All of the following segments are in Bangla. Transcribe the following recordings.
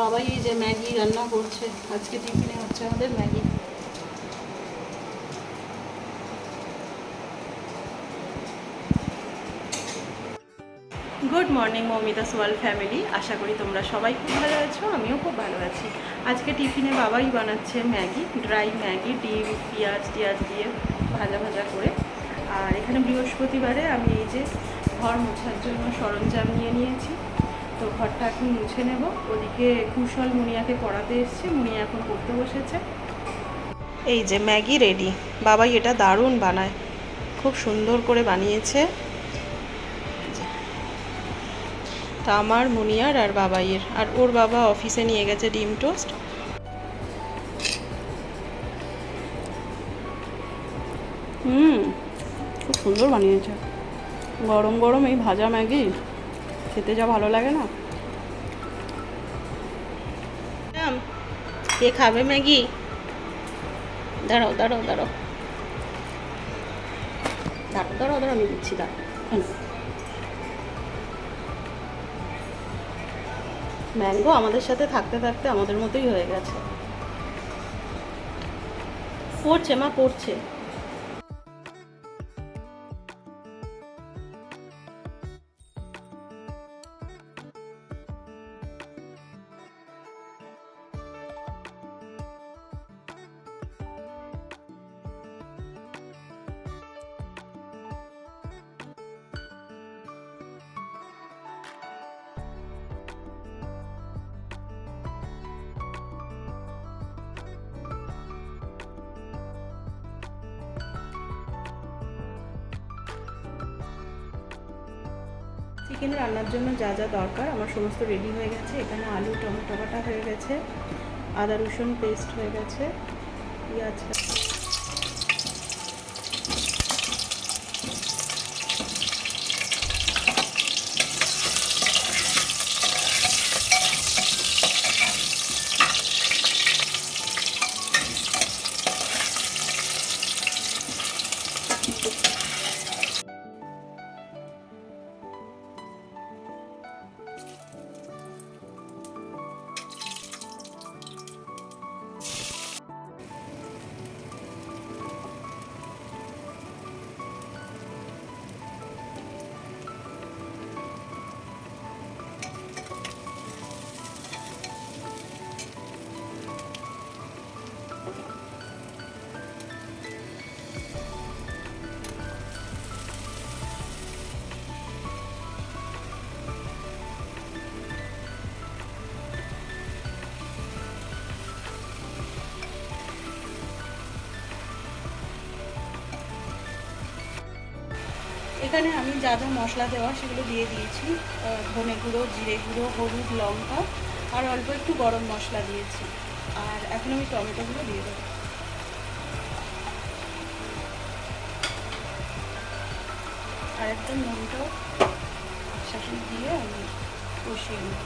বাবাই এই যে ম্যাগি রান্না করছে। আজকে টিফিনে হচ্ছে আমাদের ম্যাগি। গুড মর্নিং মমিতা সোয়াল ফ্যামিলি আশা করি তোমরা সবাই খুব ভালো আছো, আমিও খুব ভালো আছি। আজকে টিফিনে বাবাই বানাচ্ছে ম্যাগি, ড্রাই ম্যাগি, ডিম, পেঁয়াজ টিয়াজ দিয়ে ভাজা ভাজা করে। আর এখানে বৃহস্পতিবারে আমি এই যে ঘর মোছার জন্য সরঞ্জাম নিয়ে নিয়েছি। তো ঘরটা এখন মুছে নেব। ওদিকে কুশল মুনিয়াকে পড়াতে এসছে। মুনিয়া এখন পড়তে বসেছে। এই যে ম্যাগি রেডি। বাবাই এটা দারুণ বানায়। খুব সুন্দর করে বানিয়েছে। তা আমার মুনিয়ার আর বাবাইয়ের। আর ওর বাবা অফিসে নিয়ে গেছে ডিম টোস্ট। হুম খুব সুন্দর বানিয়েছে। গরম গরম এই ভাজা ম্যাগি। খেতে যা ভালো লাগে না। কে খাবে ম্যাগি? দাঁড়াও দাঁড়াও দাঁড়াও। দাঁড়াও দাঁড়াও দাঁড়াও, আমি দিচ্ছি, দাঁড়াও। ম্যাঙ্গো আমাদের সাথে থাকতে থাকতে আমাদের মতোই হয়ে গেছে। পড়ছে মা, পড়ছে। চিকেন রান্নার জন্য যা যা দরকার, আমার সমস্ত রেডি হয়ে গেছে। এখানে আলু, টমেটো কাটা হয়ে গেছে, আদা রসুন পেস্ট হয়ে গেছে, পেঁয়াজ এখানে আমি যা যা মশলা দেওয়া সেগুলো দিয়ে দিয়েছি। ধনে গুঁড়ো, জিরে গুঁড়ো, হলুদ, লঙ্কা আর অল্প একটু গরম মশলা দিয়েছি। আর এখন আমি টমেটোগুলো দিয়ে দেবো। আর একদম নুনটাও শাসন দিয়ে আমি কষিয়ে নেব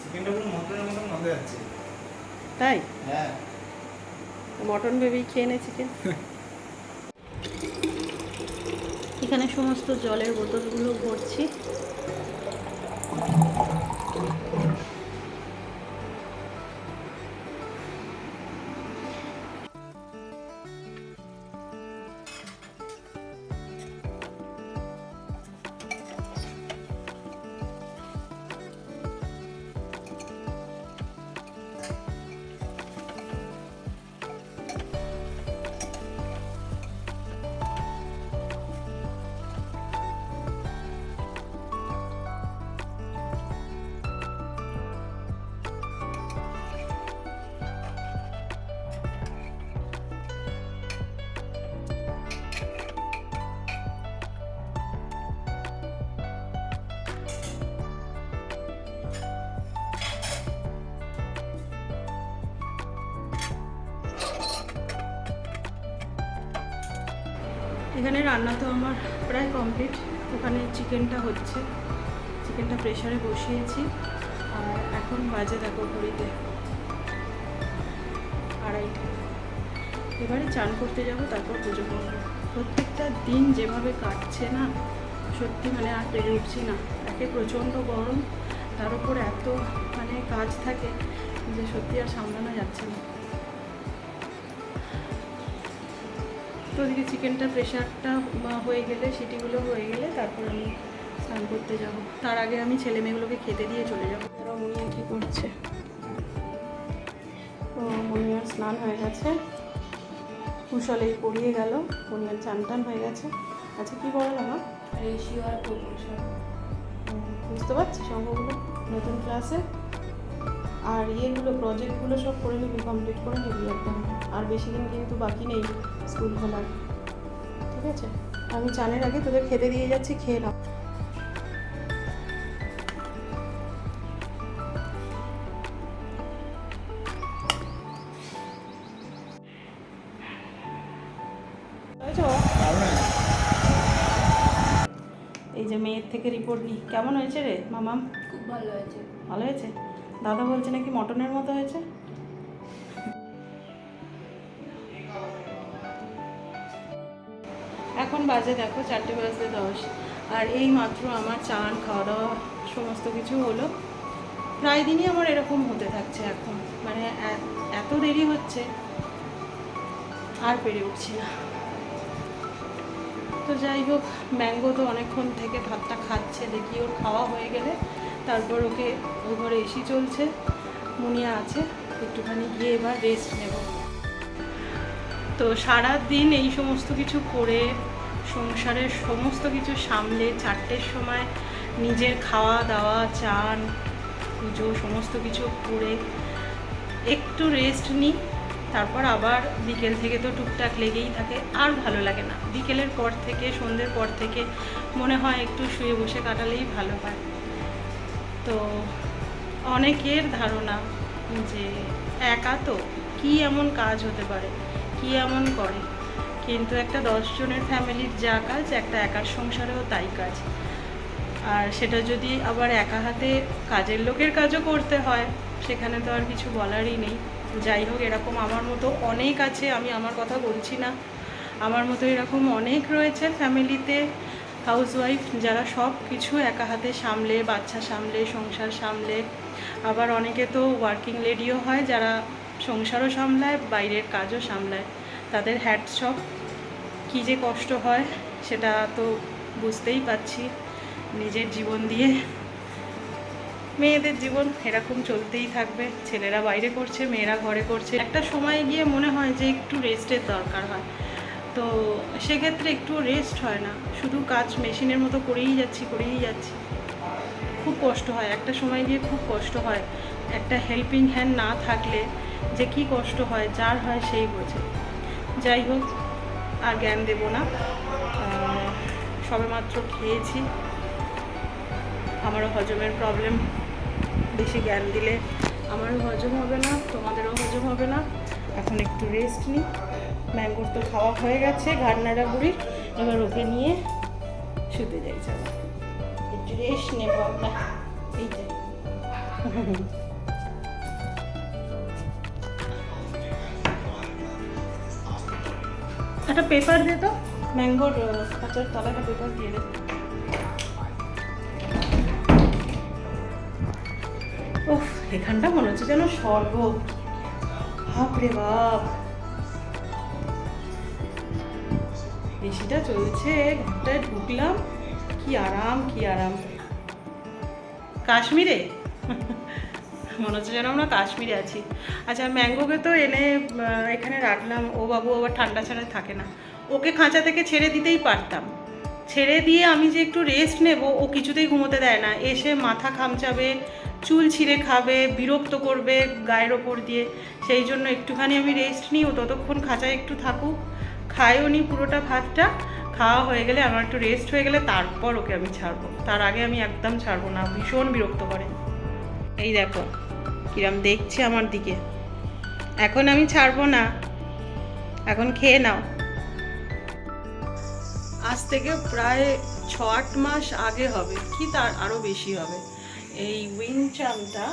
চিকেনটা পুরো মটনের মতন গন্ধ যাচ্ছে তাই হ্যাঁ মটন ভেবেই খেয়ে নে চিকেন এখানে সমস্ত জলের বোতলগুলো ভরছি। এখানে রান্না তো আমার প্রায় কমপ্লিট ওখানে চিকেনটা হচ্ছে। চিকেনটা প্রেশারে বসিয়েছি। আর এখন বাজে দেখো ঘড়িতে। আড়াইটে। এবারে চান করতে যাব, তারপর পুজো করব। প্রত্যেকটা দিন যেভাবে কাটছে না, সত্যি মানে আর পেরে উঠছি না। একে প্রচণ্ড গরম, তার উপর এত মানে কাজ থাকে যে সত্যি আর সামলানো যাচ্ছে না। তো ওদিকে চিকেনটা প্রেশারটা হয়ে গেলে সিটিগুলো হয়ে গেলে তারপর আমি স্নান করতে যাব। তার আগে আমি ছেলে মেয়েগুলোকে খেতে দিয়ে চলে যাব। তারা মুনিয়া কী করছে? তো মুনিয়ার স্নান হয়ে গেছে। কুশলেই পড়িয়ে গেল। মুনিয়ার চান টান হয়ে গেছে। আচ্ছা কী পড়ালো মা? রেশিও আর বুঝতে পারছিস অঙ্কগুলো? নতুন ক্লাসে আর ইয়েগুলো প্রজেক্টগুলো সব করে নিবি কমপ্লিট করে নিবি একদম। আর বেশি দিন কিন্তু বাকি নেই স্কুল খোলার। ঠিক আছে? আমি চানের আগে তোদের খেতে দিয়ে যাচ্ছি খেয়ে নাও। এই যে মেয়ের থেকে রিপোর্ট নিই কেমন হয়েছে রে মামাম? খুব ভালো হয়েছে। ভালো হয়েছে? দাদা বলছে নাকি মটনের মতো হয়েছে? এখন বাজে দেখো চারটে বাজতে দশ। আর এই মাত্র আমার চান খাওয়া দাওয়া সমস্ত কিছু হলো। প্রায় দিনই আমার এরকম হতে থাকছে এখন। মানে এত দেরি হচ্ছে, আর পেরে উঠছি না। তো যাই হোক, ম্যাঙ্গো তো অনেকক্ষণ থেকে ভাতটা খাচ্ছে, দেখি ওর খাওয়া হয়ে গেলে তারপর ওকে ওই ঘরে এসি চলছে, মুনিয়া আছে, একটুখানি গিয়ে এবার রেস্ট নেব। তো সারা দিন এই সমস্ত কিছু করে, সংসারের সমস্ত কিছু সামলে চারটের সময় নিজের খাওয়া দাওয়া চান, পুজো সমস্ত কিছু করে একটু রেস্ট নিই, তারপর আবার বিকেল থেকে তো টুকটাক লেগেই থাকে, আর ভালো লাগে না। বিকেলের পর থেকে, সন্ধ্যের পর থেকে মনে হয় একটু শুয়ে বসে কাটালেই ভালো হয়। তো অনেকের ধারণা যে একা তো কি এমন কাজ হতে পারে, কি এমন করে? কিন্তু একটা দশজনের ফ্যামিলির যা কাজ, একটা একার সংসারেও তাই কাজ। আর সেটা যদি আবার একা হাতে কাজের লোকের কাজও করতে হয়, সেখানে তো আর কিছু বলারই নেই। যাই হোক, এরকম আমার মতো অনেক আছে, আমি আমার কথা বলছি না। আমার মতো এরকম অনেক রয়েছে ফ্যামিলিতে হাউসওয়াইফ যারা সব কিছু একা হাতে সামলে, বাচ্চা সামলে, সংসার সামলে। আবার অনেকে তো ওয়ার্কিং লেডিও হয় যারা সংসারও সামলায়, বাইরের কাজও সামলায়। তাদের হ্যাট সব কী যে কষ্ট হয় সেটা তো বুঝতেই পারছি। নিজের জীবন দিয়ে মেয়েদের জীবন এরকম চলতেই থাকবে। ছেলেরা বাইরে করছে, মেয়েরা ঘরে করছে। একটা সময় গিয়ে মনে হয় যে একটু রেস্টের দরকার হয়। তো সেক্ষেত্রে একটু রেস্ট হয় না। শুধু কাজ মেশিনের মতো করেই যাচ্ছি করেই যাচ্ছি। খুব কষ্ট হয়। একটা সময় গিয়ে খুব কষ্ট হয়। একটা হেল্পিং হ্যান্ড না থাকলে যে কি কষ্ট হয়, যার হয় সেই বোঝে। যাই হোক, আর জ্ঞান দেব না। সবেমাত্র খেয়েছি। আমারও হজমের প্রবলেম বেশি জ্ঞান দিলে আমারও হজম হবে না, তোমাদেরও হজম হবে না। এখন একটু রেস্ট নিই। ম্যাঙ্গোর তো খাওয়া হয়ে গেছে, ঘাড়নাড়া বুড়ির এবার ওকে নিয়ে শুতে যাই, চলো। একটু নেব আমরা। একটা পেপার দে তো। ম্যাঙ্গোর কাঁচার তলায় একটা পেপার দিয়ে দে। উফ, এখানটা মনে হচ্ছে যেন স্বর্গ। বাপরে বাপ। এসিটা চলছে, ঘরটায় ঢুকলাম। কি আরাম কি আরাম। কাশ্মীরে? মনে হচ্ছে যেন আমরা কাশ্মীরে আছি। আচ্ছা ম্যাঙ্গোকে তো এনে এখানে রাখলাম। ও বাবু আবার ঠান্ডা ছাড়া থাকে না। ওকে খাঁচা থেকে ছেড়ে দিতেই পারতাম। ছেড়ে দিয়ে আমি যে একটু রেস্ট নেব, ও কিছুতেই ঘুমোতে দেয় না। এসে মাথা খামচাবে, চুল ছিঁড়ে খাবে, বিরক্ত করবে গায়ের ওপর দিয়ে। সেই জন্য একটুখানি আমি রেস্ট নিই, ও ততক্ষণ খাঁচায় একটু থাকুক। খায়ও নি পুরোটা ভাতটা, খাওয়া হয়ে গেলে আমার একটু রেস্ট হয়ে গেলে তারপর ওকে আমি ছাড়বো। তার আগে আমি একদম ছাড়বো না, ভীষণ বিরক্ত করে। এই দেখো, কিরম দেখছে আমার দিকে। এখন আমি ছাড়বো না, এখন খেয়ে নাও। আজ থেকে প্রায় ছ আট মাস আগে হবে, কি তার আরও বেশি হবে? এই উইন চামটা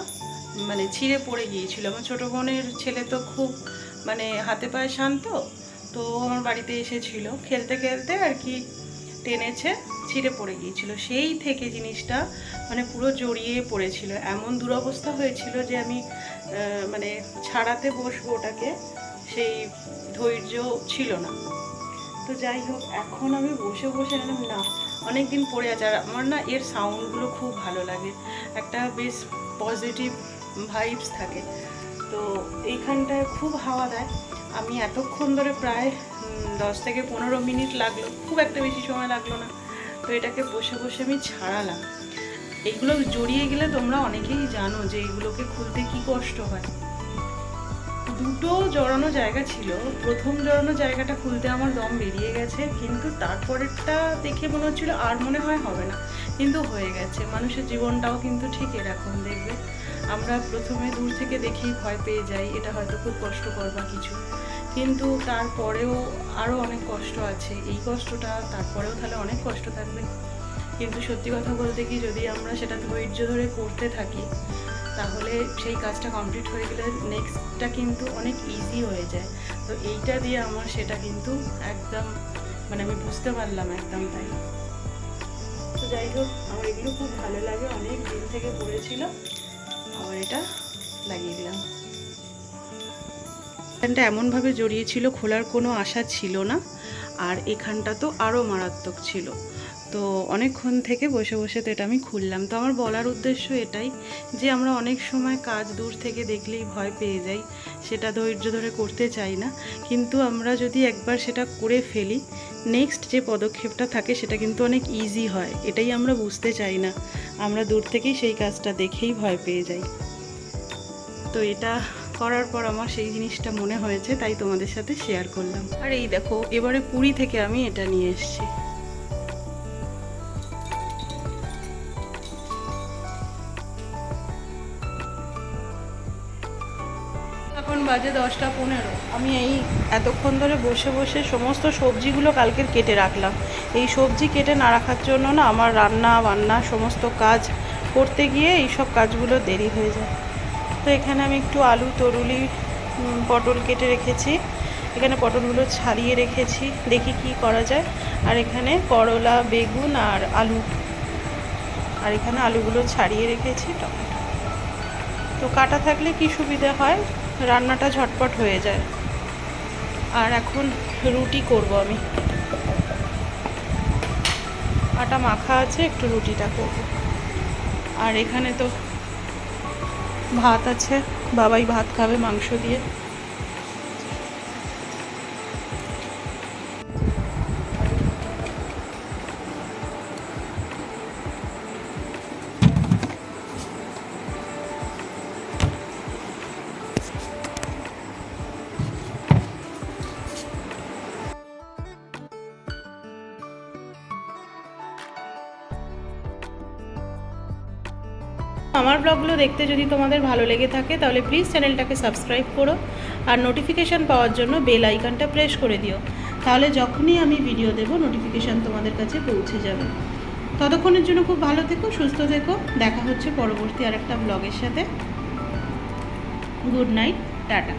মানে ছিঁড়ে পড়ে গিয়েছিল। আমার ছোটো বোনের ছেলে তো খুব মানে হাতে পায়ে শান্ত তো আমার বাড়িতে এসেছিল। খেলতে খেলতে আর কি টেনেছে ছিঁড়ে পড়ে গিয়েছিল। সেই থেকে জিনিসটা মানে পুরো জড়িয়ে পড়েছিল। এমন দুরবস্থা হয়েছিল যে আমি মানে ছাড়াতে বসবো ওটাকে, সেই ধৈর্য ছিল না। তো যাই হোক, এখন আমি বসে বসে এরকম না অনেক দিন পড়ে আছে। আর আমার না এর সাউন্ডগুলো খুব ভালো লাগে। একটা বেশ পজিটিভ ভাইবস থাকে। তো এইখানটায় খুব হাওয়া দেয়। আমি এতক্ষণ ধরে প্রায় দশ থেকে পনেরো মিনিট লাগল। খুব একটা বেশি সময় লাগল না। তো এটাকে বসে বসে আমি ছাড়ালাম। এইগুলো জড়িয়ে গেলে তোমরা অনেকেই জানো যে এইগুলোকে খুলতে কি কষ্ট হয়। দুটো জড়ানো জায়গা ছিল। প্রথম জড়ানো জায়গাটা খুলতে আমার দম বেরিয়ে গেছে, কিন্তু তারপরেরটা দেখে মনে হচ্ছিল আর মনে হয় হবে না। কিন্তু হয়ে গেছে। মানুষের জীবনটাও কিন্তু ঠিক এরকম, দেখবে? আমরা প্রথমে দূর থেকে দেখেই ভয় পেয়ে যাই, এটা হয়তো খুব কষ্টকর বা কিছু। কিন্তু তারপরেও আরও অনেক কষ্ট আছে। এই কষ্টটা তারপরেও তাহলে অনেক কষ্ট থাকবে। কিন্তু সত্যি কথা বলতে কি, যদি আমরা সেটা ধৈর্য ধরে করতে থাকি, তাহলে সেই কাজটা কমপ্লিট হয়ে গেলে নেক্সটটা কিন্তু অনেক ইজি হয়ে যায়। তো এইটা দিয়ে আমার সেটা কিন্তু একদম মানে আমি বুঝতে পারলাম একদম তাই। তো যাই হোক, আমার এগুলো খুব ভালো লাগে। অনেক দিন থেকে পড়েছিল। আবার এটা লাগিয়ে দিলাম। এখানটা এমনভাবে জড়িয়েছিল খোলার কোনো আশা ছিল না, আর এখানটা তো আরও মারাত্মক ছিল। তো অনেকক্ষণ থেকে বসে বসে তো এটা আমি খুললাম। তো আমার বলার উদ্দেশ্য এটাই যে আমরা অনেক সময় কাজ দূর থেকে দেখলেই ভয় পেয়ে যাই, সেটা ধৈর্য ধরে করতে চাই না। কিন্তু আমরা যদি একবার সেটা করে ফেলি নেক্সট যে পদক্ষেপটা থাকে সেটা কিন্তু অনেক ইজি হয়। এটাই আমরা বুঝতে চাই না। আমরা দূর থেকেই সেই কাজটা দেখেই ভয় পেয়ে যাই। তো এটা করার পর আমার সেই জিনিসটা মনে হয়েছে, তাই তোমাদের সাথে শেয়ার করলাম। আর এই দেখো, এবারে পুরী থেকে আমি এটা নিয়ে এসেছি। বাজে দশটা পনেরো। আমি এই এতক্ষণ ধরে বসে বসে সমস্ত সবজিগুলো কালকের কেটে রাখলাম। এই সবজি কেটে না রাখার জন্য না আমার রান্না, বান্না, সমস্ত কাজ করতে গিয়ে এই সব কাজগুলো দেরি হয়ে যায়। তো এখানে আমি একটু আলু, তরুলি পটল কেটে রেখেছি। এখানে পটলগুলো ছাড়িয়ে রেখেছি। দেখি কি করা যায়। আর এখানে করলা, বেগুন আর আলু। আর এখানে আলুগুলো ছাড়িয়ে রেখেছি, টমেটো। তো কাটা থাকলে কি সুবিধা হয়? রান্নাটা ঝটপট হয়ে যায়। আর এখন রুটি করব আমি। আটা মাখা আছে, একটু রুটিটা করব। আর এখানে তো ভাত আছে, বাবাই ভাত খাবে মাংস দিয়ে। আমার ব্লগগুলো দেখতে যদি তোমাদের ভালো লেগে থাকে, তাহলে প্লিজ চ্যানেলটাকে সাবস্ক্রাইব করো আর নোটিফিকেশান পাওয়ার জন্য বেল আইকনটা প্রেস করে দিও। তাহলে যখনই আমি ভিডিও দেব নোটিফিকেশান তোমাদের কাছে পৌঁছে যাবে। ততক্ষণের জন্য খুব ভালো থেকো, সুস্থ থেকো। দেখা হচ্ছে পরবর্তী আরেকটা ব্লগের সাথে। Good night tata.